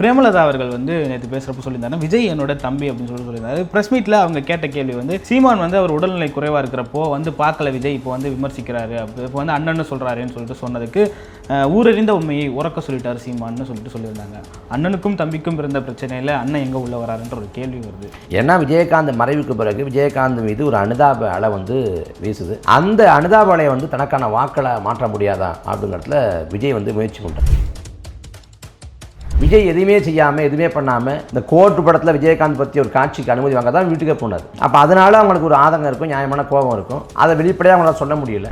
பிரேமலதா அவர்கள் வந்து நேற்று பேசுகிறப்ப சொல்லியிருந்தாங்க விஜய் என்னோட தம்பி அப்படின்னு சொல்லி சொல்லியிருந்தாரு. ப்ரெஸ் மீட்டில் அவங்க கேட்ட கேள்வி வந்து சீமான் வந்து அவர் உடல்நிலை குறைவாக இருக்கிறப்போ வந்து பார்க்கல விஜய் இப்போ வந்து விமர்சிக்கிறாரு அப்போ இப்போ வந்து அண்ணன்னு சொல்கிறாருன்னு சொல்லிட்டு சொன்னதுக்கு ஊரறிந்த உண்மையை உறக்க சொல்லிட்டார் சீமான்னு சொல்லிட்டு சொல்லியிருந்தாங்க. அண்ணனுக்கும் தம்பிக்கும் இருந்த பிரச்சனையில் அண்ணன் எங்கே உள்ள வராருன்ற ஒரு கேள்வி வருது. ஏன்னா விஜயகாந்த் மறைவுக்கு பிறகு விஜயகாந்த் மீது ஒரு அனுதாப அலை வந்து வீசுது. அந்த அனுதாப அலையை வந்து தனக்கான வாக்களை மாற்ற முடியாதா? அப்படிங்கிறதுல விஜய் வந்து முயற்சி பண்ணுறாரு விஜய் எதுவுமே செய்யாமல் எதுவுமே பண்ணாமல் இந்த கோர்ட்டு படத்தில் விஜயகாந்த் பற்றி ஒரு காட்சிக்கு அனுமதி வாங்க தான் வீட்டுக்கே போனார். அப்போ அதனால் அவங்களுக்கு ஒரு ஆதங்கம் இருக்கும் நியாயமான கோபம் இருக்கும். அதை வெளிப்படையாக அவங்களால சொல்ல முடியல.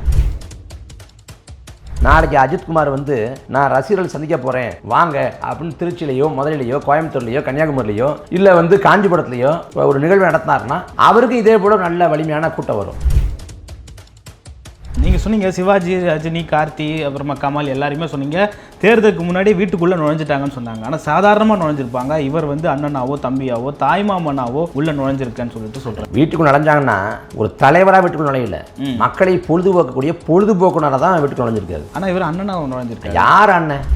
நாளைக்கு அஜித்குமார் வந்து நான் ரசிகர்கள் சந்திக்க போகிறேன் வாங்க அப்படின்னு திருச்சியிலையோ மதுரையிலையோ கோயம்புத்தூர்லையோ கன்னியாகுமரியிலையோ இல்லை வந்து காஞ்சிபுரத்துலையோ ஒரு நிகழ்வு நடத்தினாருன்னா அவருக்கு இதே போல நல்ல வலிமையான கூட்டம் வரும். நீங்கள் சொன்னீங்க சிவாஜி ரஜினி கார்த்தி அப்புறமா கமல் எல்லாருமே சொன்னீங்க. தேர்தலுக்கு முன்னாடி வீட்டுக்குள்ளே நுழைஞ்சிட்டாங்கன்னு சொன்னாங்க. ஆனால் சாதாரணமாக நுழைஞ்சிருப்பாங்க. இவர் வந்து அண்ணனாவோ தம்பியாவோ தாய்மாமனாவோ உள்ளே நுழைஞ்சிருக்கேன்னு சொல்லிட்டு சொல்கிறாங்க வீட்டுக்குள்ள நுழைஞ்சாங்கன்னா ஒரு தலைவராக வீட்டுக்குள்ள நுழையல. மக்களை பொழுதுபோக்கக்கூடிய பொழுதுபோக்குனால தான் வீட்டுக்குள்ள நுழைஞ்சிருக்காரு. ஆனால் இவர் அண்ணனாவோ நுழைஞ்சிருக்காரு. யார் அண்ணன்?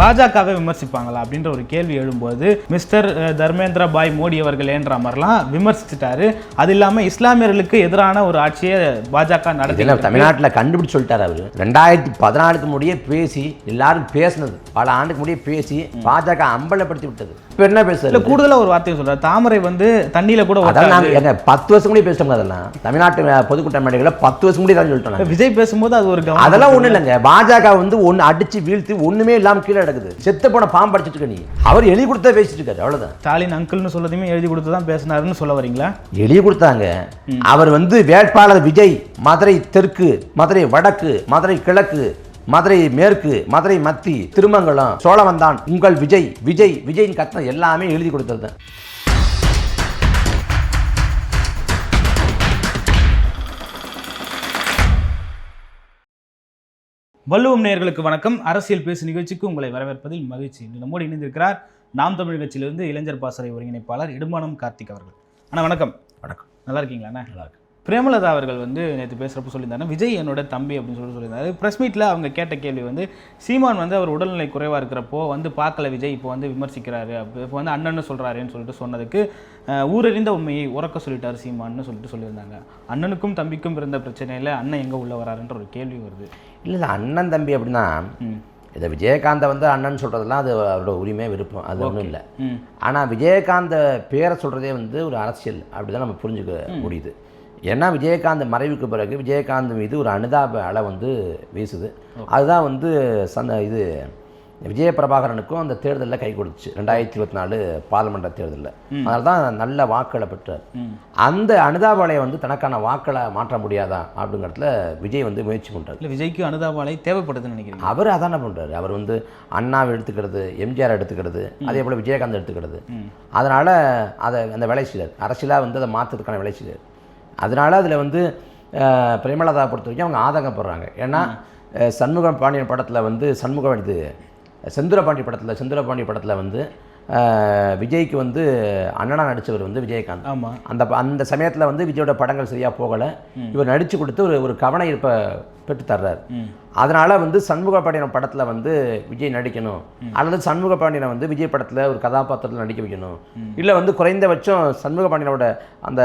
பாஜகவை விமர்சிப்பாங்களா அப்படின்ற ஒரு கேள்வி எழும்போது மிஸ்டர் தர்மேந்திர பாய் மோடி அவர்களேன்ற மாதிரிலாம் விமர்சிச்சிட்டாரு. அது இல்லாமல் இஸ்லாமியர்களுக்கு எதிரான ஒரு ஆட்சியை பாஜக நடத்தி தமிழ்நாட்டில் கண்டுபிடிச்சு சொல்லிட்டார் அவர். ரெண்டாயிரத்தி பதினாலுக்கு முடியே பேசி எல்லாரும் பேசினது. பல ஆண்டுக்கு முடியே பேசி பாஜக அம்பலப்படுத்தி விட்டது. இப்போ என்ன இல்ல பேசுறது கூடுதலா ஒரு வார்த்தையை சொல்றாரு தாமரை வந்து தண்ணியில கூட ஒட்டாது. நாங்கள் எங்க பத்து வருஷம் முடிய பேசிட்டோம் அதெல்லாம். தமிழ்நாட்டு பொதுக்கூட்ட மேடைகளில் பத்து வருஷம் முடிய தான் சொல்லிட்டோம். விஜய் பேசும்போது அது ஒரு அதெல்லாம் ஒண்ணும் இல்லைங்க. பாஜக வந்து ஒன்று அடிச்சு வீழ்த்தி ஒண்ணுமே இல்லாம கீழே கிடக்குது. செத்து போன பாம்பு அடிச்சிட்டு இருக்க நீ. அவர் எழுதி கொடுத்தா பேசிட்டு இருக்காரு அவ்வளவுதான். ஸ்டாலின் அங்கிள்னு சொல்லதையுமே எழுதி கொடுத்து தான் பேசினாருன்னு சொல்ல வரீங்களா? எழுதி கொடுத்தாங்க. அவர் வந்து வேட்பாளர் விஜய் மதுரை தெற்கு மதுரை வடக்கு மதுரை கிழக்கு மதுரை மேற்கு மதுரை மத்தி திருமங்கலம் சோழவந்தான் உங்கள் விஜய் விஜய் விஜயின் கத்தம் எல்லாமே எழுதி கொடுத்தது. வள்ளுவம் நேயர்களுக்கு வணக்கம். அரசியல் பேசு நிகழ்ச்சிக்கு உங்களை வரவேற்பதில் மகிழ்ச்சி. இன்று நம்மோடு இணைந்திருக்கிறார் நாம் தமிழ் கட்சியிலிருந்து இளைஞர் பாசறை ஒருங்கிணைப்பாளர் இடுமானம் கார்த்திக் அவர்கள். அண்ணா வணக்கம். வணக்கம். நல்லா இருக்கீங்களா அண்ணா? நல்லா இருக்கு பிரேமலதா அவர்கள் வந்து நேற்று பேசுகிறப்ப சொல்லியிருந்தாங்க விஜய் என்னோட தம்பி அப்படின்னு சொல்லி சொல்லியிருந்தாரு. ப்ரெஸ் மீட்டில் அவங்க கேட்ட கேள்வி வந்து சீமான் வந்து அவர் உடல்நிலை குறைவாக இருக்கிறப்போ வந்து பார்க்கல விஜய் இப்போ வந்து விமர்சிக்கிறாரு அப்போ இப்போ வந்து அண்ணன்னு சொல்கிறாருன்னு சொல்லிட்டு சொன்னதுக்கு ஊரறிந்த உண்மையை உறக்க சொல்லிட்டாரு சீமான்னு சொல்லிட்டு சொல்லியிருந்தாங்க. அண்ணனுக்கும் தம்பிக்கும் இருந்த பிரச்சனையில் அண்ணன் எங்கே உள்ள வராருன்ற ஒரு கேள்வி வருது. இல்லை அண்ணன் தம்பி அப்படின்னா இதை விஜயகாந்தை வந்து அண்ணன் சொல்கிறதெல்லாம் அது அவரோட உரிமை விருப்பம். அது ஒன்றும் இல்லை. ஆனால் விஜயகாந்த பேரை சொல்கிறதே வந்து ஒரு அரசியல். அப்படி தான் நம்ம புரிஞ்சுக்க முடியுது. ஏன்னா விஜயகாந்த் மறைவுக்கு பிறகு விஜயகாந்த் மீது ஒரு அனுதாப அலை வந்து வீசுது. அதுதான் வந்து சந்த இது விஜய பிரபாகரனுக்கும் அந்த தேர்தலில் கை கொடுத்துச்சு. ரெண்டாயிரத்தி இருபத்தி நாலு பாராளுமன்ற தேர்தலில். அதனால தான் நல்ல வாக்களை பெற்றார். அந்த அனுதாப அலையை வந்து தனக்கான வாக்களை மாற்ற முடியாதா அப்படிங்கிறதுல விஜய் வந்து முயற்சி பண்ணுறாரு இல்லை விஜய்க்கு அனுதாபாலை தேவைப்படுதுன்னு நினைக்கிறீங்க? அவர் அதானே பண்ணுறாரு அவர் வந்து அண்ணாவை எடுத்துக்கிறது எம்ஜிஆர் எடுத்துக்கிறது அதே போல் விஜயகாந்த் எடுத்துக்கிறது. அதனால் அதை அந்த வேலை செய்கிறார் அரசியலாக வந்து அதை மாற்றுறதுக்கான வேலை செய்கிறார் அதனால் அதில் வந்து பிரேமலதா பொறுத்த வரைக்கும் அவங்க ஆதங்கப்படுறாங்க. ஏன்னா அஹ், சண்முக பாண்டியன் படத்தில் வந்து சண்முக இது செந்துரபாண்டி படத்தில் செந்துரபாண்டி படத்தில் வந்து விஜய்க்கு வந்து அண்ணனா நடித்தவர் வந்து விஜயகாந்த். ஆமாம் அந்த அந்த சமயத்தில் வந்து விஜயோட படங்கள் சரியாக போகலை. இவர் நடித்து கொடுத்து ஒரு ஒரு கவன ஈர்ப்பை பெற்று தர்றாரு ம். அதனால் வந்து சண்முக பாண்டியன் படத்தில் வந்து விஜய் நடிக்கணும். அல்லது சண்முக பாண்டியனை வந்து விஜய் படத்தில் ஒரு கதாபாத்திரத்தில் நடிக்க வைக்கணும். இல்லை வந்து குறைந்தபட்சம் சண்முக பாண்டியனோட அந்த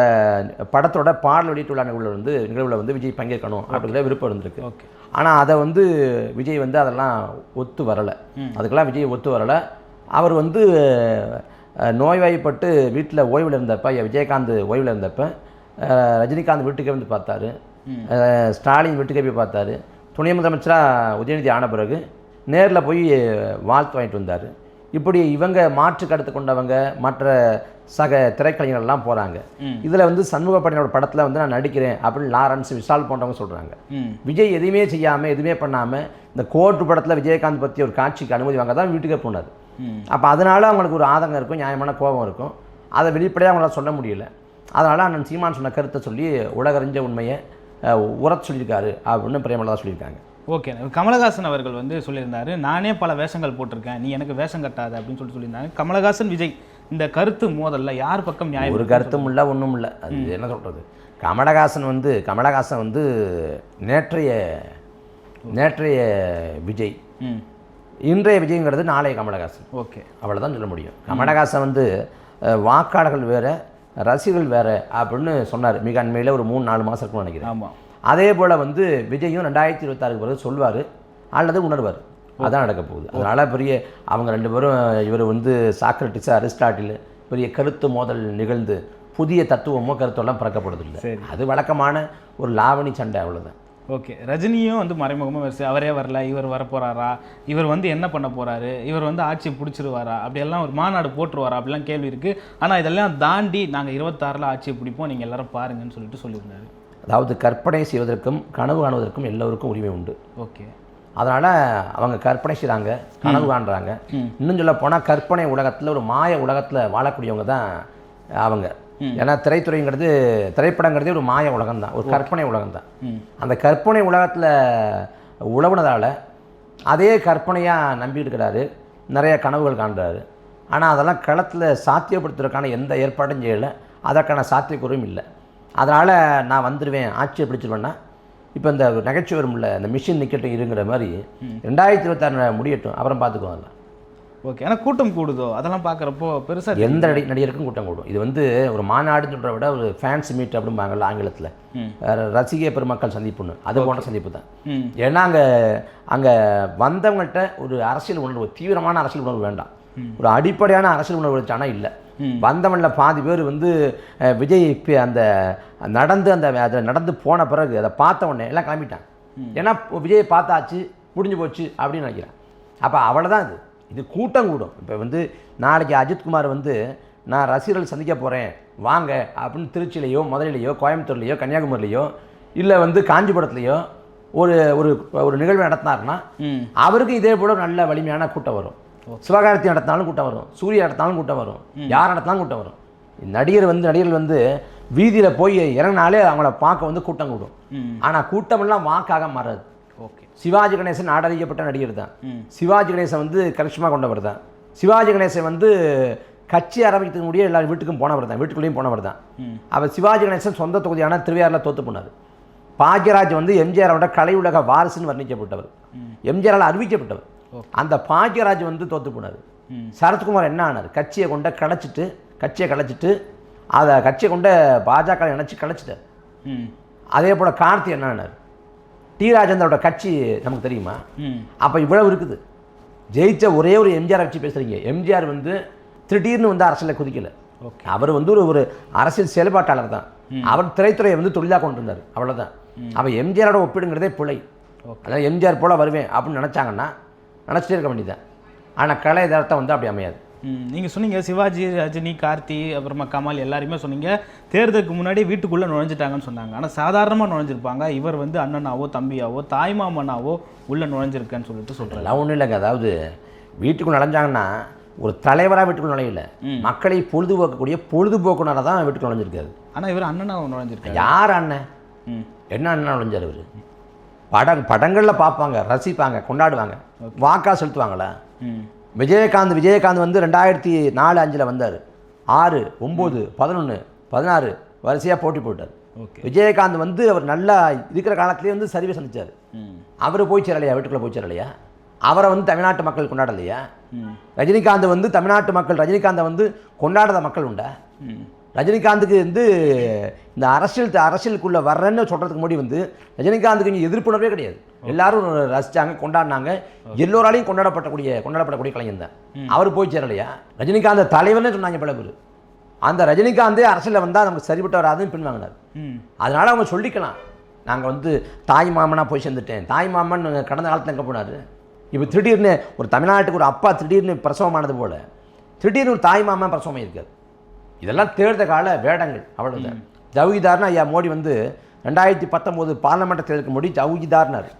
படத்தோட பாடல் வெளியீட்டு விழா நிகழ்வுல வந்து நிகழ்வில் வந்து விஜய் பங்கேற்கணும் அப்படிங்கிற விருப்பம் இருந்திருக்கு. ஓகே. ஆனால் அதை வந்து விஜய் வந்து அதெல்லாம் ஒத்து வரலை. அதுக்கெல்லாம் விஜய் ஒத்து வரலை. அவர் வந்து நோய்வாய்ப்பட்டு வீட்டில் ஓய்வில் இருந்தப்ப விஜயகாந்த் ஓய்வில் இருந்தப்ப ரஜினிகாந்த் வீட்டுக்கே வந்து பார்த்தாரு. ஸ்டாலின் வீட்டுக்கே போய் பார்த்தாரு. துணை முதலமைச்சராக உதயநிதி ஆன பிறகு நேரில் போய் வாழ்த்து வாங்கிட்டு வந்தார். இப்படி இவங்க மாற்று கருத்து கொண்டவங்க மற்ற சக திரைக்கலைஞர்கள்லாம் போகிறாங்க. இதில் வந்து சண்முக பாண்டியனோட படத்தில் வந்து நான் நடிக்கிறேன் அப்படின்னு லாரன்ஸ் விஷால் போன்றவங்க சொல்கிறாங்க விஜய் எதுவுமே செய்யாமல் எதுவுமே பண்ணாமல் இந்த கோர்ட்டு படத்தில் விஜயகாந்த் பற்றி ஒரு காட்சிக்கு அனுமதி வாங்க தான் வீட்டுக்கே போனார். அப்போ அதனால அவங்களுக்கு ஒரு ஆதங்கம் இருக்கும் நியாயமான கோபம் இருக்கும். அதை வெளிப்படையாக அவங்களால சொல்ல முடியல. அதனால் அண்ணன் சீமான் சொன்ன கருத்தை சொல்லி உலகறிஞ்ச உண்மையை உரத் சொல்லியிருக்காரு அப்படின்னு பிரேமலதா சொல்லியிருக்காங்க. ஓகே கமலஹாசன் அவர்கள் வந்து சொல்லியிருந்தாரு நானே பல வேஷங்கள் போட்டிருக்கேன் நீ எனக்கு வேஷம் கட்டாத அப்படின்னு சொல்லிட்டு சொல்லியிருந்தாங்க கமலஹாசன் விஜய் இந்த கருத்து மோதல்ல யார் பக்கம் நியாயம் ஒரு கருத்தும் இல்லை ஒன்றும் இல்லை. அது என்ன சொல்கிறது கமலஹாசன் வந்து கமலஹாசன் வந்து நேற்றைய நேற்றைய விஜய். ம். இன்றைய விஜயங்கிறது நாளைய கமலஹாசன். ஓகே. அவ்வளோதான் சொல்ல முடியும். கமலஹாசன் வந்து வாக்காளர்கள் வேற ரசிகர்கள் வேற அப்படின்னு சொன்னார். மிக அண்மையில் ஒரு மூணு நாலு மாதத்துக்கு நினைக்கிறேன். ஆமாம் அதே போல் வந்து விஜயும் ரெண்டாயிரத்தி இருபத்தாறுக்கு பிறகு சொல்வார் அல்லது உணர்வார். அதான் நடக்க போகுது. அதனால் பெரிய அவங்க ரெண்டு பேரும் இவர் வந்து சாக்ரட்டிஸ் அரிஸ்டாட்டில் பெரிய கருத்து மோதல் நிகழ்ந்து புதிய தத்துவமோ கருத்தெல்லாம் பிறக்கப்படுறதில்லை சரி. அது வழக்கமான ஒரு லாவணி சண்டை அவ்வளோதான் ஓகே. ரஜினியும் வந்து மறைமுகமாக வரிசை அவரே வரல இவர் வரப்போறாரா இவர் வந்து என்ன பண்ண போறாரு இவர் வந்து ஆட்சியை பிடிச்சிருவாரா அப்படியெல்லாம் ஒரு மாநாடு போட்டுருவாரா அப்படிலாம் கேள்வி இருக்கு. ஆனால் இதெல்லாம் தாண்டி நாங்கள் இருபத்தாறில் ஆட்சியை பிடிப்போம் நீங்கள் எல்லாரும் பாருங்கன்னு சொல்லிட்டு சொல்லியிருந்தாரு. அதாவது கற்பனை செய்வதற்கும் கனவு காணுவதற்கும் எல்லோருக்கும் உரிமை உண்டு. ஓகே. அதனால் அவங்க கற்பனை செய்கிறாங்க கனவு காண்றாங்க. இன்னும் சொல்ல போனால் கற்பனை உலகத்தில் ஒரு மாய உலகத்தில் வாழக்கூடியவங்க தான் அவங்க. ஏன்னா திரைத்துறைங்கிறது திரைப்படங்கிறதே ஒரு மாய உலகம் தான் ஒரு கற்பனை உலகம் தான் அந்த கற்பனை உலகத்தில் உழவுனதால் அதே கற்பனையாக நம்பி இருக்கிறாரு நிறைய கனவுகள் காண்றாரு. ஆனால் அதெல்லாம் களத்தில் சாத்தியப்படுத்துறதுக்கான எந்த ஏற்பாடும் செய்யலை. அதற்கான சாத்தியக்கூறும் இல்லை. அதனால் நான் வந்துடுவேன் ஆட்சியை பிடிச்சிருவேன்னா இப்போ இந்த நகைச்சுவை வரும்ல இந்த மிஷின் நிற்கட்டும் இருங்கிற மாதிரி ரெண்டாயிரத்தி இருபத்தாறு முடியட்டும். அப்புறம் பார்த்துக்குவோம் அதெல்லாம் ஓகே. ஆனால் கூட்டம் கூடுதோ? அதெல்லாம் பார்க்குறப்போ பெருசாக எந்த நடி நடிகருக்கும் கூட்டம் கூடும். இது வந்து ஒரு மாநாடுன்னு சொல்கிறத விட ஒரு ஃபேன்ஸ் மீட் அப்படிம்பாங்கல்ல ஆங்கிலத்தில். ரசிக பெருமக்கள் சந்திப்புன்னு. அது போன்ற சந்திப்பு தான். ஏன்னா அங்கே அங்கே வந்தவங்கள்ட்ட ஒரு அரசியல் உணர்வு தீவிரமான அரசியல் உணர்வு வேண்டாம். ஒரு அடிப்படையான அரசியல் உணர்வு வச்சானா இல்லை. வந்தவனில் பாதி பேர் வந்து விஜய் இப்போ அந்த நடந்து அந்த அதை நடந்து போன பிறகு அதை பார்த்த உடனே எல்லாம் கிளம்பிட்டான் ஏன்னா விஜயை பார்த்தாச்சு முடிஞ்சு போச்சு அப்படின்னு நினைக்கிறேன். அப்போ அவ்வளோதான் இது. இது கூட்டம் கூடும் இப்போ வந்து நாளைக்கு அஜித்குமார் வந்து நான் ரசிகர்கள் சந்திக்க போகிறேன் வாங்க அப்படின்னு திருச்சியிலையோ மதுரையிலையோ கோயம்புத்தூர்லையோ கன்னியாகுமரியிலையோ இல்லை வந்து காஞ்சிபுரத்துலையோ ஒரு ஒரு ஒரு நிகழ்வு நடத்தினாருன்னா ம். அவருக்கு இதே போல நல்ல வலிமையான கூட்டம் வரும். சிவகார்த்தி நடத்தினாலும் கூட்டம் வரும். சூர்யா நடத்தினாலும் கூட்டம் வரும். யார் நடத்தினாலும் கூட்டம் வரும். நடிகர் வந்து நடிகர்கள் வந்து வீதியில் போய் இறங்கினாலே அவங்கள பார்க்க வந்து கூட்டம் கூடும் ஆனால் கூட்டமெல்லாம் வாக்காக மாறாது. ஓகே. சிவாஜி கணேசன் நாடறியப்பட்ட நடிகர் தான். சிவாஜி கணேசன் வந்து கரிஷ்மா கொண்டவர் தான். சிவாஜி கணேசன் வந்து கட்சி ஆரம்பிக்கிறதுக்கு முடிய எல்லார் வீட்டுக்கும் போனவர் தான். வீட்டுக்குள்ளேயும் போனவர் தான். அவர் சிவாஜி கணேசன் சொந்த தொகுதியான திருவையாறில் தோத்து போனார். பாக்யராஜ் வந்து எம்ஜிஆரோட கலை உலக வாரிசுன்னு வர்ணிக்கப்பட்டவர். எம்ஜிஆரால் அறிவிக்கப்பட்டவர். அந்த பாக்யராஜ் வந்து தோத்து போனார். சரத்குமார் என்ன ஆனார்? கட்சியை கொண்ட கலைச்சிட்டு கட்சியை கலைச்சிட்டு அதை கட்சியை கொண்ட பாஜக இணைச்சி கலைச்சிட்டார். அதே போல் கார்த்தி என்ன ஆனார்? டி ராஜேந்தரோட கட்சி நமக்கு தெரியுமா? அப்போ இவ்வளவு இருக்குது. ஜெயிச்ச ஒரே ஒரு எம்ஜிஆர் வச்சு பேசுகிறீங்க எம்ஜிஆர் வந்து திடீர்னு வந்து அரசியலில் குதிக்கல. ஓகே. அவர் வந்து ஒரு ஒரு அரசியல் செயல்பாட்டாளர் தான். அவர் திரைத்துறையை வந்து தொழிலாக கொண்டு இருந்தார் அவ்வளோதான் அப்போ எம்ஜிஆரோட ஒப்பிடுங்கிறதே பிழை. அதாவது எம்ஜிஆர் போல வருவேன் அப்படின்னு நினச்சாங்கன்னா நினச்சிட்டே இருக்க வேண்டியதுதான். ஆனால் கலை யதார்த்தம் வந்து அப்படி அமையாது. நீங்கள் சொன்னீங்க சிவாஜி ரஜினி கார்த்தி அப்புறமா கமல் எல்லாருமே சொன்னீங்க. தேர்தலுக்கு முன்னாடி வீட்டுக்குள்ளே நுழைஞ்சிட்டாங்கன்னு சொன்னாங்க. ஆனால் சாதாரணமாக நுழைஞ்சிருப்பாங்க. இவர் வந்து அண்ணனாவோ தம்பியாவோ தாய்மாமனாவோ உள்ளே நுழைஞ்சிருக்கேன்னு சொல்லிட்டு சொல்கிறாங்க ஒன்றும் இல்லைங்க. அதாவது வீட்டுக்குள்ள நுழைஞ்சாங்கன்னா ஒரு தலைவராக வீட்டுக்குள்ள நுழையில. மக்களை பொழுதுபோக்கக்கூடிய பொழுதுபோக்குனராக தான் வீட்டுக்குள்ள நுழைஞ்சிருக்காரு. ஆனால் இவர் அண்ணனாவை நுழைஞ்சிருக்காரு. யார் அண்ணன்? ம். என்ன அண்ணன் நுழைஞ்சார் அவர் படம் படங்களில் பார்ப்பாங்க ரசிப்பாங்க கொண்டாடுவாங்க. வாக்கா செலுத்துவாங்களா? ம். விஜயகாந்த் விஜயகாந்த் வந்து ரெண்டாயிரத்தி நாலு அஞ்சில் வந்தார். ஆறு ஒம்பது பதினொன்று பதினாறு வரிசையாக போட்டி போட்டார். ஓகே. விஜயகாந்த் வந்து அவர் நல்லா இருக்கிற காலத்திலே வந்து சரிவை சந்திச்சார். ம். அவர் போய் சேரலையா? வீட்டுக்குள்ளே போய் சேரலையா? அவரை வந்து தமிழ்நாட்டு மக்கள் கொண்டாடலையா? ரஜினிகாந்த் வந்து தமிழ்நாட்டு மக்கள் ரஜினிகாந்தை வந்து கொண்டாடாத மக்கள் உண்டா? ரஜினிகாந்துக்கு வந்து இந்த அரசியல் அரசியலுக்குள்ளே வர்றேன்னு சொல்கிறதுக்கு முன்னாடி வந்து ரஜினிகாந்துக்கு இங்கே எதிர்ப்புணர்வே கிடையாது. எல்லாரும் ரசித்தாங்க கொண்டாடினாங்க. எல்லோராலையும் கொண்டாடப்படக்கூடிய கொண்டாடப்படக்கூடிய கலைஞன் தான். அவர் போய் சேரலையா? ரஜினிகாந்த் தலைவர்னே சொன்னாங்க பல பேர். அந்த ரஜினிகாந்தே அரசியலில் வந்தால் நமக்கு சரிப்பட்டு வராதுன்னு பின்வாங்கினார். அதனால் அவங்க சொல்லிக்கலாம். நாங்கள் வந்து தாய் மாமனாக போய் சேர்ந்துட்டேன். தாய் மாமன் கடந்த காலத்தில் எங்கே போனார்? இப்போ திடீர்னு ஒரு தமிழ்நாட்டுக்கு ஒரு அப்பா திடீர்னு பிரசவமானது போல் திடீர்னு ஒரு தாய் மாமன் பிரசவம் இருக்காது இதெல்லாம் தேர்தல் கால வேடங்கள் அவ்வளோதான் ஜவுகிதார்னு ஐயா மோடி வந்து ரெண்டாயிரத்தி பத்தொம்போது பார்லமெண்ட் தேர்தலுக்கு முடி ஜவுகிதார்னார்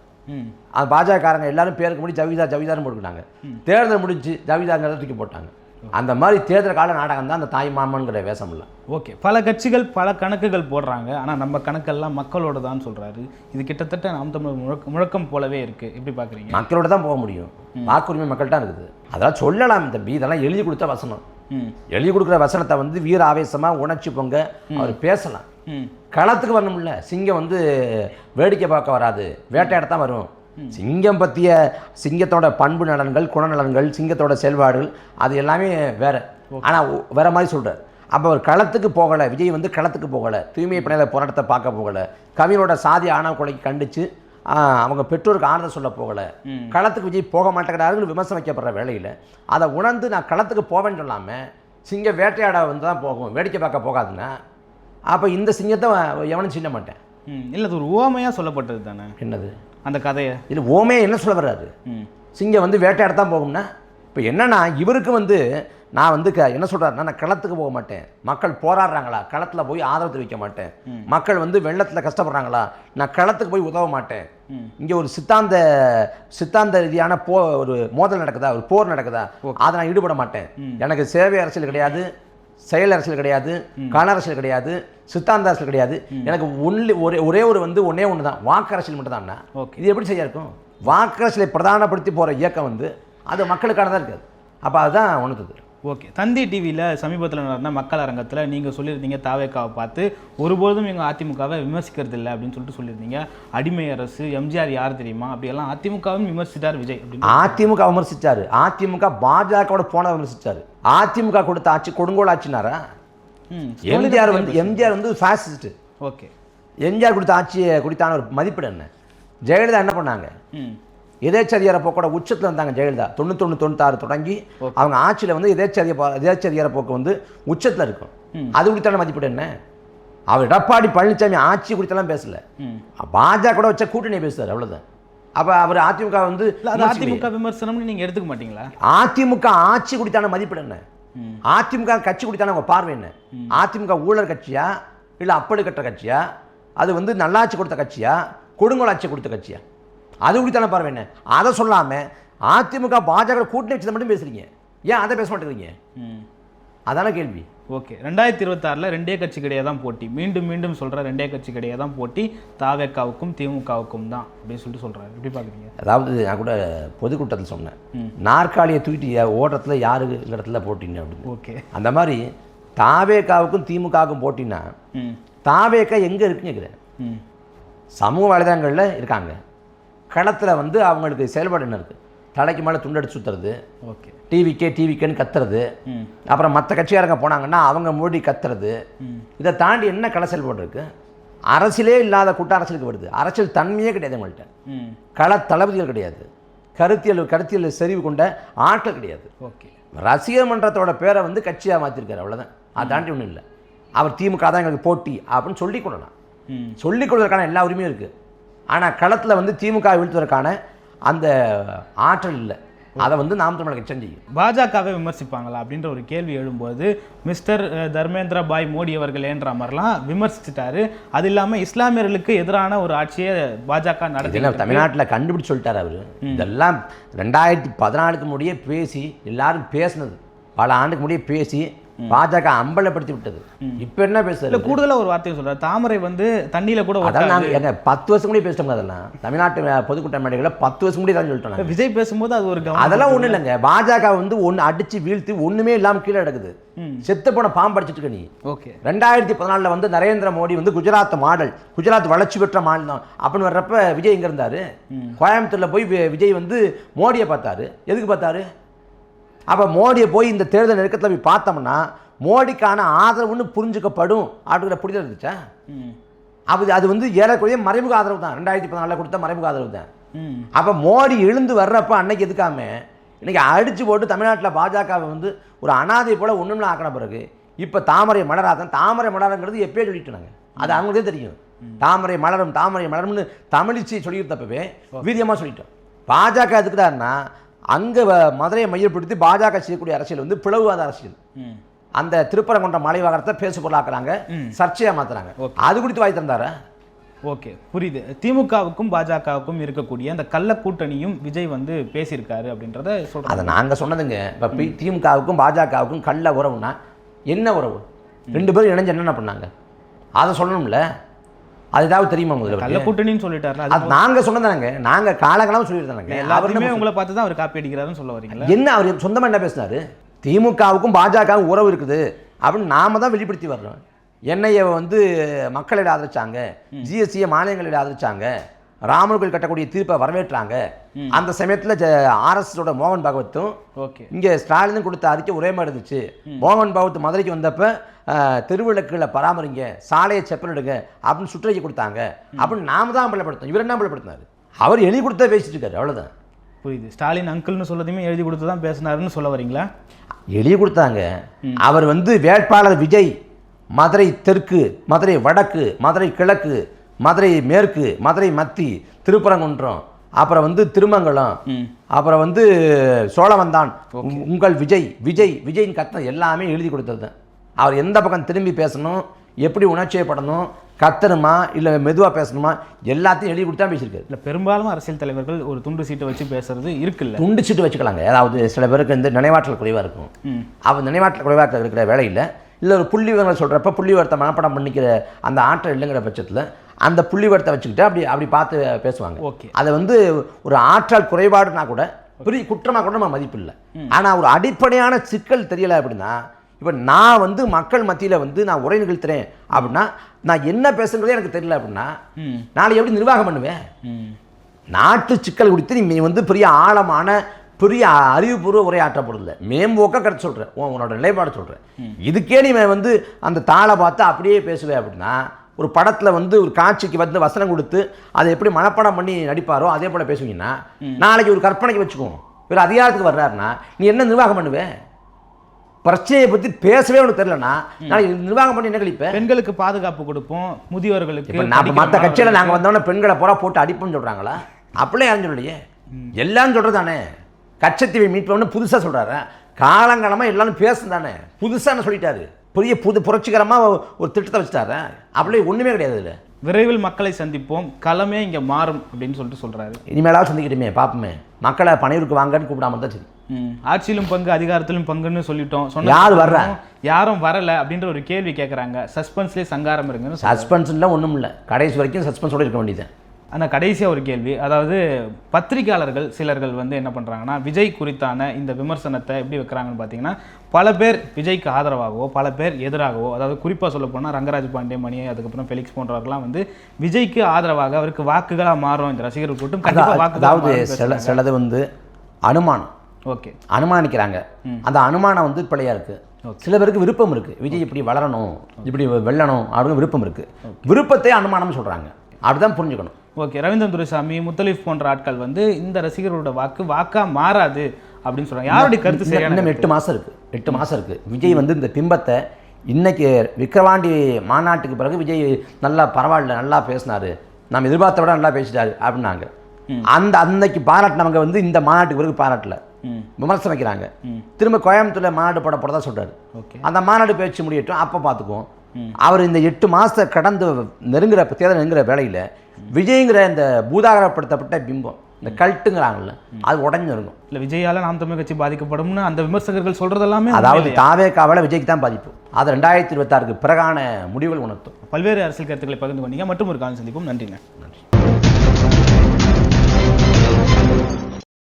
அந்த பாஜகக்காரங்க எல்லாரும் பேருக்கு முடி ஜவிதார் ஜவிதார்னு போட்டுக்கிட்டாங்க. தேர்தல் முடிஞ்சு ஜவிதார்ங்கிறத தூக்கி போட்டாங்க. அந்த மாதிரி தேர்தல் கால நாடகம் தான் அந்த தாய் மாமன்கிற வேஷம் இல்லை. ஓகே பல கட்சிகள் பல கணக்குகள் போடுறாங்க. ஆனால் நம்ம கணக்கெல்லாம் மக்களோட தான் சொல்கிறாரு இது கிட்டத்தட்ட நாம் தமிழ் முழக்க முழக்கம் போலவே இருக்குது எப்படி பார்க்குறீங்க மக்களோட தான் போக முடியும். வாக்குரிமை மக்கள்கிட்ட இருக்குது. அதெல்லாம் சொல்லலாம். தம்பி இதெல்லாம் எழுதி கொடுத்த வசனம். எழுதி கொடுக்குற வசனத்தை வந்து வீர ஆவேசமாக உணர்ச்சி பொங்க அவர் பேசலாம். களத்துக்கு வரணும்ல. சிங்கம் வந்து வேடிக்கை பார்க்க வராது. வேட்டையாட தான் வரும். சிங்கம் பற்றிய சிங்கத்தோட பண்பு நலன்கள் குணநலன்கள் சிங்கத்தோட செயல்பாடுகள் அது எல்லாமே வேற. ஆனால் வேற மாதிரி சொல்கிறார் அப்போ அவர் களத்துக்கு போகலை. விஜய் வந்து களத்துக்கு போகலை. தூய்மை பணியாளர் போராட்டத்தை பார்க்க போகலை. கவினோட சாதி ஆணவ கொலைக்கு கண்டித்து அவங்க பெற்றோருக்கு ஆறுதல் சொல்ல போகலை. களத்துக்கு விஜய் போக மாட்டேங்கிறாருன்னு விமர்சனம் வைக்கப்படுற வேலையில் அதை உணர்ந்து நான் களத்துக்கு போவேன்னு சொல்லாமல் சிங்க வேட்டையாட வந்து தான் போகும் வேடிக்கை பார்க்க போகாதுன்னா அப்போ இந்த சிங்கத்தை எவனும் சின்ன மாட்டேன். இல்லை அது ஒரு உவமையாக சொல்லப்பட்டது தானே என்னது? அந்த கதையை? இது ஓமே என்ன சொல்ல வர்றாரு? சிங்கம் வந்து வேட்டையாட தான் போகும்னா இப்போ என்னன்னா இவருக்கு வந்து நான் வந்து க என்ன சொல்கிறாருன்னா நான் களத்துக்கு போக மாட்டேன். மக்கள் போராடுறாங்களா? களத்தில் போய் ஆதரவு தெரிவிக்க மாட்டேன். மக்கள் வந்து வெள்ளத்தில் கஷ்டப்படுறாங்களா? நான் களத்துக்கு போய் உதவ மாட்டேன். இங்கே ஒரு சித்தாந்த சித்தாந்த ரீதியான போ ஒரு மோதல் நடக்குதா? ஒரு போர் நடக்குதா? அதை நான் ஈடுபட மாட்டேன். எனக்கு சேவை அரசியல் கிடையாது செயல் அரசியல் கிடையாது கள அரசியல் கிடையாது சித்தாந்த அரசியல் கிடையாது. எனக்கு ஒன்லி ஒரே ஒரே ஒரு வந்து ஒன்றே ஒன்று தான் வாக்கு அரசியல் மட்டும் தான். இது எப்படி சரியா இருக்கும்? வாக்கரசியலை பிரதானப்படுத்தி போகிற இயக்கம் வந்து அது மக்களுக்கானதாக இருக்காது அப்போ அதுதான் உணர்த்துது ஓகே. தந்தி டிவியில் சமீபத்தில் நடந்த மக்கள் அரங்கத்தில் நீங்கள் சொல்லியிருந்தீங்க தாவேக்காவை பார்த்து ஒருபோதும் எங்கள் அதிமுகவை விமர்சிக்கிறது இல்லை அப்படின்னு சொல்லிட்டு சொல்லியிருந்தீங்க. அடிமை அரசு எம்ஜிஆர் யார் தெரியுமா? அப்படியெல்லாம் அதிமுகவும் விமர்சித்தார் விஜய் அப்படின்னு. அதிமுக விமர்சிச்சாரு. அதிமுக பாஜகவோட போன விமர்சிச்சாரு. அதிமுக கொடுத்த ஆட்சி கொடுங்கோல் ஆட்சினாரா? எம்ஜிஆர் வந்து எம்ஜிஆர் வந்து ஃபாசிஸ்ட் ஓகே. எம்ஜிஆர் கொடுத்த ஆட்சியை குறித்தான ஒரு மதிப்பீடு என்ன? ஜெயலலிதா என்ன பண்ணாங்க? ம். எதேச்சதிகார போக்கோட உச்சத்தில் இருந்தாங்க ஜெயலலிதா. தொண்ணூத்தொன்று தொண்ணூத்தாறு தொடங்கி அவங்க ஆட்சியில் வந்து எதேச்சதிய எதேச்சதிகார போக்கு வந்து உச்சத்தில் இருக்கும் அது குறித்தான மதிப்பீடு என்ன? அவர் எடப்பாடி பழனிசாமி ஆட்சி குறித்தெல்லாம் பேசல. பாஜக கூட வச்ச கூட்டணி பேசுறாரு அவ்வளவுதான். அப்ப அவர் அதிமுக வந்து அதிமுக விமர்சனம்னு நீங்கள் எடுத்துக்க மாட்டீங்களா? அதிமுக ஆட்சி குறித்தான மதிப்பீடு என்ன. அதிமுக கட்சி குறித்தான உங்க பார்வை என்ன? அதிமுக ஊழல் கட்சியா? இல்ல அப்படி கட்ட கட்சியா? அது வந்து நல்லாட்சி கொடுத்த கட்சியா? கொடுங்கோலாட்சி கொடுத்த கட்சியா? அது குறித்தான பார்வை என்ன அதை சொல்லாம அதிமுக பாஜக கூட்டணி வச்சதை மட்டும் பேசுறீங்க. ஏன் அதை பேச மாட்டேங்கிறீங்க? அதான கேள்வி. ஓகே. ரெண்டாயிரத்தி இருபத்தாறில் ரெண்டே கட்சி கிடையே தான் போட்டி. மீண்டும் மீண்டும் சொல்கிற ரெண்டே கட்சி கிடையே தான் போட்டி. தாவேக்காவுக்கும் திமுகவுக்கும் தான் அப்படின்னு சொல்லிட்டு சொல்கிறாரு எப்படி பார்க்குறீங்க அதாவது நான் கூட பொதுக்கூட்டத்தில் சொன்னேன். நாற்காலியை தூக்கிட்டு ஓட்டத்தில் யாரு இடத்துல போட்டிங்க அப்படின்னு. ஓகே. அந்த மாதிரி தாவேக்காவுக்கும் திமுகவுக்கும் போட்டின்னா தாவேக்கா எங்கே இருக்குன்னு கேட்குறேன் ம். சமூக வலைதளங்களில் இருக்காங்க. களத்தில் வந்து அவங்களுக்கு செயல்பாடு என்ன இருக்குது தலைக்கு மேலே துண்டடிச்சு சுற்றுறது ஓகே. டிவிக்கே டிவிக்கேன்னு கத்துறது அப்புறம் மற்ற கட்சிக்காரங்க போனாங்கன்னா அவங்க மூடி கத்துறது இதை தாண்டி என்ன கள செயல்பாடு இருக்குது அரசியலே இல்லாத கூட்ட அரசியலுக்கு வருது. அரசியல் தன்மையே கிடையாது உங்கள்கிட்ட கள தளபதிகள் கிடையாது. கருத்தியல் கருத்தியல் செறிவு கொண்ட ஆட்கள் கிடையாது. ஓகே. ரசிகர் மன்றத்தோட பேரை வந்து கட்சியாக மாற்றிருக்காரு அவ்வளோதான் அதை தாண்டி ஒன்றும் இல்லை. அவர் திமுக தான் எங்களுக்கு போட்டி அப்படின்னு சொல்லிக் கொள்ளலாம். ம். சொல்லிக் கொள்வதற்கான எல்லா உரிமையும் இருக்குது ஆனால் களத்தில் வந்து திமுக வீழ்த்துவதற்கான அந்த ஆற்றல் இல்லை. அதை வந்து நாம் தமிழக கட்சி செய்யும். பாஜகவை விமர்சிப்பாங்களா அப்படின்ற ஒரு கேள்வி எழும்போது மிஸ்டர் தர்மேந்திர பாய் மோடி அவர்களேன்ற மாதிரிலாம் விமர்சிச்சிட்டாரு. அது இல்லாமல் இஸ்லாமியர்களுக்கு எதிரான ஒரு ஆட்சியை பாஜக நடத்தி தமிழ்நாட்டில் கண்டுபிடிச்சு சொல்லிட்டார் அவர். இதெல்லாம் ரெண்டாயிரத்தி பதினாலுக்கு முடியே பேசி எல்லாரும் பேசினது. பல ஆண்டுக்கு முடியே பேசி பாஜக அம்பலப்படுத்தி விட்டது. இப்போ என்ன பேசுறது? கூடுதலா ஒரு வார்த்தையை சொல்றாரு தாமரை வந்து தண்ணியில கூட அதான் எங்க பத்து வருஷம் முடியே பேசிட்டோம் அதெல்லாம். தமிழ்நாட்டு பொதுக்கூட்ட மேடைகளில் பத்து வருஷம் முடியே தான் சொல்லிட்டோம். விஜய் பேசும்போது அது ஒரு அதெல்லாம் ஒன்றும் இல்லைங்க. பாஜக வந்து ஒன்று அடிச்சு வீழ்த்தி ஒன்றுமே இல்லாமல் கீழே கிடக்குது. செத்து போன பாம்பு அடிச்சிட்டு இருக்க நீ. ஓகே. ரெண்டாயிரத்தி பதினாலில் வந்து நரேந்திர மோடி வந்து குஜராத் மாடல் குஜராத் வளர்ச்சி பெற்ற மாநிலம் அப்படின்னு வர்றப்ப விஜய் எங்கே இருந்தார்? கோயம்புத்தூரில் போய் விஜய் வந்து மோடியை பார்த்தாரு. எதுக்கு பார்த்தாரு? அப்போ மோடியை போய் இந்த தேர்தல் நெருக்கத்தில் போய் பார்த்தோம்னா மோடிக்கான ஆதரவுன்னு புரிஞ்சுக்கப்படும். அப்படிங்கிற புரிதல் இருந்துச்சா? ம். அப்போ அது வந்து ஏறக்குறைய மறைமுக ஆதரவு தான். ரெண்டாயிரத்தி பதினாலில் கொடுத்த மறைமுக ஆதரவு தான். அப்போ மோடி எழுந்து வர்றப்ப அன்னைக்கு எதுக்காம இன்னைக்கு அடிச்சு போட்டு தமிழ்நாட்டில் பாஜகவை வந்து ஒரு அனாதை போல ஒன்றும்லாம் ஆக்கின பிறகு இப்போ தாமரை மலராதான் தாமரை மலருங்கிறது எப்பயே சொல்லிட்டுனாங்க அது அவங்களுக்கே தெரியும். தாமரை மலரும் தாமரை மலரும்னு தமிழிச்சி சொல்லியிருந்தப்பவே வீரியமாக சொல்லிட்டோம். பாஜக எதுக்குடாருன்னா அங்கே மதுரையை மையப்படுத்தி பாஜக செய்யக்கூடிய அரசியல் வந்து பிளவுவாத அரசியல். அந்த திருப்பரங்குன்ற மலைவாகரத்தை பேசு பொருளாக்குறாங்க சர்ச்சையாக மாத்துறாங்க. அது குறித்து வாய் தந்தாரா? ஓகே புரியுது. திமுகவுக்கும் பாஜகவுக்கும் இருக்கக்கூடிய அந்த கள்ள கூட்டணியும் விஜய் வந்து பேசியிருக்காரு அப்படின்றத சொல்றாங்க. அதை நாங்கள் சொன்னதுங்க. இப்போ திமுகவுக்கும் பாஜகவுக்கும் கள்ள உறவுனா என்ன உறவு? ரெண்டு பேரும் இணைஞ்சு என்னென்ன பண்ணாங்க? அதை சொல்லணும்ல. அது ஏதாவது தெரியுமா கள்ள முதல்ல கூட்டணின்னு சொல்லிட்டாருல அது நாங்கள் சொன்னதானங்க? நாங்கள் காலகாலம் சொல்லியிருந்தாங்க என்ன உங்களை பார்த்து தான் அவர் காப்பி அடிக்கிறாருன்னு சொல்ல வரீங்களா? என்ன அவர் சொந்தமாக என்ன பேசினாரு? திமுகவுக்கும் பாஜகவுக்கும் உறவு இருக்குது. அப்படின்னு நாம தான் வெளிப்படுத்தி வர்றோம் என்ஐஏ வந்து மக்களிட ஆதரிச்சாங்க. ஜிஎஸ்டியை மாநிலங்களிட ஆதரிச்சாங்க. ராமர் கோயில் கட்டக்கூடிய தீர்ப்பை வரவேற்றாங்க. அந்த சமயத்தில் ஆர்எஸ்ஸோட மோகன் பகவத்தும் ஓகே. இங்கே ஸ்டாலினும் கொடுத்த அறிக்கை ஒரே மாதிரி இருந்துச்சு. மோகன் பகவத் மதுரைக்கு வந்தப்ப திருவிளக்குகளை பராமரிங்க சாலையை செப்பனிடுங்க அப்படின்னு சுற்றறிக்கை கொடுத்தாங்க. அப்படின்னு நாம தான் அம்பலப்படுத்தோம் இவர் என்ன அம்பலப்படுத்தினாரு? அவர் எழுதி கொடுத்தா பேசிட்டு இருக்காரு அவ்வளோதான் புரியுது. ஸ்டாலின் அங்கிள்னு சொல்லதையுமே எழுதி கொடுத்து தான் பேசினாருன்னு சொல்ல வரீங்களா? எழுதி கொடுத்தாங்க. அவர் வந்து வேட்பாளர் விஜய் மதுரை தெற்கு மதுரை வடக்கு மதுரை கிழக்கு மதுரை மேற்கு மதுரை மத்தி திருப்பரங்குன்றம் அப்புறம் வந்து திருமங்கலம் அப்புறம் வந்து சோழவந்தான். உங்கள் விஜய் விஜய் விஜயின் கத்தம் எல்லாமே எழுதி கொடுத்தது. அவர் எந்த பக்கம் திரும்பி பேசணும் எப்படி உணர்ச்சியப்படணும் கத்தணுமா இல்லை மெதுவாக பேசணுமா எல்லாத்தையும் எழுதி கொடுத்தா பேசியிருக்காரு. இல்லை பெரும்பாலும் அரசியல் தலைவர்கள் ஒரு துண்டு சீட்டை வச்சு பேசுறது இருக்குல்ல? துண்டு சீட்டு வச்சுக்கலாங்க. அதாவது சில பேருக்கு இந்த நினைவாற்றல் குறைவாக இருக்கும். அவர் நினைவாற்றல் குறைவாக இருக்கிற வேலையில் இல்லை. ஒரு புள்ளி விவரங்கள் சொல்கிறப்ப புள்ளி விவரத்தை மனப்பாடம் பண்ணிக்கிற அந்த ஆற்றல் இல்லைங்கிற பட்சத்தில் அந்த புள்ளி விவரத்தை வச்சுக்கிட்டு அப்படி அப்படி பார்த்து பேசுவாங்க. ஓகே. அதை வந்து ஒரு ஆற்றல் குறைபாடுனா கூட பெரிய குற்றமாக கூட நம்ம மதிப்பு இல்லை ஆனால் ஒரு அடிப்படையான சிக்கல் தெரியலை அப்படின்னா இப்போ நான் வந்து மக்கள் மத்தியில் வந்து நான் உரை நிகழ்த்துறேன் அப்படின்னா நான் என்ன பேசுகிறதே எனக்கு தெரியல அப்படின்னா நாளை எப்படி நிர்வாகம் பண்ணுவேன்? நாட்டு சிக்கல் குறித்து நீ வந்து பெரிய ஆழமான பெரிய அறிவுபூர்வ உரையாற்றப்படல மேம்போக்க கருத்து சொல்கிறேன் உன்னோட நிலைப்பாடு சொல்கிறேன் இதுக்கே நீ வந்து அந்த தாளை பார்த்து அப்படியே பேசுவேன் அப்படின்னா ஒரு படத்தில் வந்து ஒரு காட்சிக்கு வந்து வசனம் கொடுத்து அதை எப்படி மனப்பாடம் பண்ணி நடிப்பாரோ அதே போல் பேசுவீங்கன்னா நாளைக்கு ஒரு கற்பனைக்கு வச்சுக்குவோம் ஒரு அதிகாரத்துக்கு வர்றாருன்னா நீ என்ன நிர்வாகம் பண்ணுவே? பிரச்சனையை பற்றி பேசவே உனக்கு தெரியலனா நாளைக்கு நிர்வாகம் பண்ணி என்ன கழிப்பேன் பெண்களுக்கு பாதுகாப்பு கொடுப்போம் படிக்கிற மற்ற கட்சியில் நாங்கள் வந்தோடனே பெண்களை பூரா போட்டு அடிப்போம்னு சொல்கிறாங்களா அப்படிலாம் யாரும் சொல்லலையே. எல்லாம் சொல்கிறது தானே கச்சத்தீவை மீட்போம்னு புதுசாக சொல்கிறாரு காலங்காலமாக எல்லாரும் பேசும் தானே புதுசாக என்ன சொல்லிட்டாரு? பெரிய புது புரட்சிகரமாக ஒரு திட்டத்தை வச்சுட்டாரு? அப்படியே ஒன்றுமே கிடையாது இதில் விரைவில் மக்களை சந்திப்போம். களமே இங்க மாறும் அப்படின்னு சொல்லிட்டு சொல்றாரு. இனிமேலாவது சந்திக்கிட்டுமே பார்ப்போமே மக்களை பனையூருக்கு வாங்கன்னு கூப்பிடாம தான் சரி. ஆட்சியிலும் பங்கு அதிகாரத்திலும் பங்குன்னு சொல்லிட்டோம். சொன்ன யார் வர்றா? யாரும் வரல அப்படின்ற ஒரு கேள்வி கேட்கறாங்க சஸ்பென்ஸ்லேயே சங்காரம் இருக்குன்னு சொல்றாரு. சஸ்பென்ஸ்லாம் ஒன்றும் இல்லை கடைசி வரைக்கும் சஸ்பென்ஸோடு இருக்க வேண்டியது ஆனா கடைசியா ஒரு கேள்வி. அதாவது பத்திரிகையாளர்கள் சிலர்கள் வந்து என்ன பண்றாங்கன்னா விஜய் குறித்தான இந்த விமர்சனத்தை எப்படி வைக்கிறாங்கன்னு பார்த்தீங்கன்னா பல பேர் விஜய்க்கு ஆதரவாகவோ பல பேர் எதிராகவோ அதாவது குறிப்பா சொல்ல போனா ரங்கராஜ் பாண்டே மணி அதுக்கப்புறம் ஃபெலிக்ஸ் போன்றவர்கள்லாம் வந்து விஜய்க்கு ஆதரவாக அவருக்கு வாக்குகளா மாறும் இந்த ரசிகர்கள் கூட்டம். கண்டிப்பா வாக்குகளா அதாவது சில. சிலது வந்து அனுமானம். ஓகே. அனுமானிக்கிறாங்க. அந்த அனுமானம் வந்து பிழையா இருக்கு? சில பேருக்கு விருப்பம் இருக்கு. விஜய் இப்படி வளரணும் இப்படி வெல்லணும் அப்படின்னு விருப்பம் இருக்கு. விருப்பத்தை அனுமானம் சொல்றாங்க. அப்படிதான் புரிஞ்சுக்கணும். ஓகே ரவீந்திரன் துரைசாமி முத்தலீஃப் போன்ற ஆட்கள் வந்து இந்த ரசிகர்களோட வாக்கு வாக்கா மாறாது அப்படின்னு சொல்றாங்க. யாருடைய கருத்து சரியான இன்னும் எட்டு மாசம் இருக்கு. எட்டு மாசம் இருக்கு. விஜய் வந்து இந்த பிம்பத்தை இன்னைக்கு விக்கிரவாண்டி மாநாட்டுக்கு பிறகு விஜய் நல்லா பரவாயில்ல நல்லா பேசினாரு. நம்ம எதிர்பார்த்த விட நல்லா பேசிட்டாரு அப்படின்னாங்க. அந்த அன்னைக்கு பாராட்டினவங்க வந்து இந்த மாநாட்டுக்கு பிறகு பாராட்டல. விமர்சனம் வைக்கிறாங்க திரும்ப கோயம்புத்தூர்ல மாநாடு போட போறதா சொல்றாரு. ஓகே. அந்த மாநாடு பேச்சு முடியட்டும் அப்போ பார்த்துக்குவோம் அவர் இந்த எட்டு மாதத்தை கடந்து நெருங்குற தேர்தல் நெருங்குற வேலையில் விஜய்ங்கிற இந்த பூதாகரப்படுத்தப்பட்ட பிம்பம் இந்த கல்ட்டுங்கிறாங்கல்ல அது உடஞ்சு இருக்கும் இல்ல விஜயால நாம் தமிழ் கட்சி பாதிக்கப்படும்னு அந்த விமர்சகர்கள் சொல்றதெல்லாமே அதாவது உண்மையிலேயா? தாவே காவல விஜய்க்கு தான் பாதிப்பு. அது ரெண்டாயிரத்தி இருபத்தாறுக்கு பிறகான முடிவுகள் உணர்த்தும். பல்வேறு அரசியல் கருத்துக்களை பகிர்ந்து கொண்டீங்க. மற்றும் ஒரு காலம் சந்திப்போம். நன்றிங்க. நன்றி.